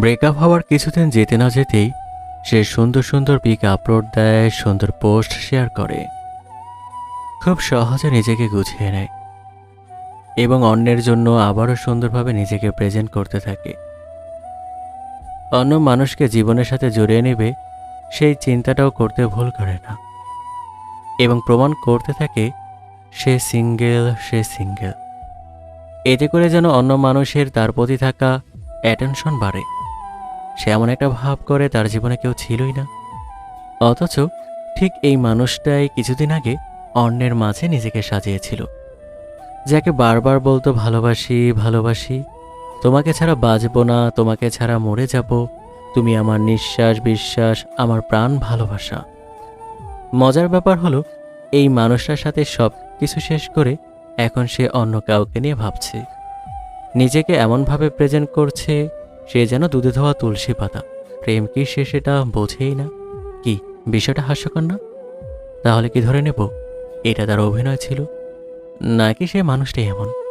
Breakup হওয়ার কিছুদিন যেতে না যেতেই সে সুন্দর সুন্দর পিক আপলোড দেয়, সুন্দর পোস্ট শেয়ার করে। খুব সহজে নিজেকে গুছিয়ে নেয় এবং অন্যের জন্য আবারও সুন্দরভাবে নিজেকে প্রেজেন্ট করতে থাকে। অন্য মানুষকে জীবনের সাথে জড়িয়ে নেবে, সেই চিন্তাটাও করতে ভুল করে না। এবং প্রমাণ করতে থাকে, সে সিঙ্গেল সে সিঙ্গেল এতে করে যেন অন্য মানুষের তার প্রতি থাকা অ্যাটেনশন বাড়ে। সে এমন একটা ভাব করে তার জীবনে কেউ ছিলই না। অথচ ঠিক এই মানুষটাই কিছুদিন আগে অন্যের মাঝে নিজেকে সাজিয়েছিল। যাকে বারবার বলতো, ভালোবাসি ভালোবাসি। তোমাকে ছাড়া বাঁচব না, তোমাকে ছাড়া মরে যাব। তুমি আমার নিঃশ্বাস, বিশ্বাস, আমার প্রাণ ভালোবাসা। মজার ব্যাপার হলো, এই মানুষটার সাথে সব কিছু শেষ করে এখন সে অন্য কাউকে নিয়ে ভাবছে। নিজেকে এমনভাবে প্রেজেন্ট করছে সে যেন দুধে ধোয়া তুলসী পাতা। প্রেম কি সে সেটা বোঝেই না? কি, বিষয়টা হাস্যকর না? তাহলে কি ধরে নেব? এটা তার অভিনয় ছিল? নাকি সে মানুষটাই এমন?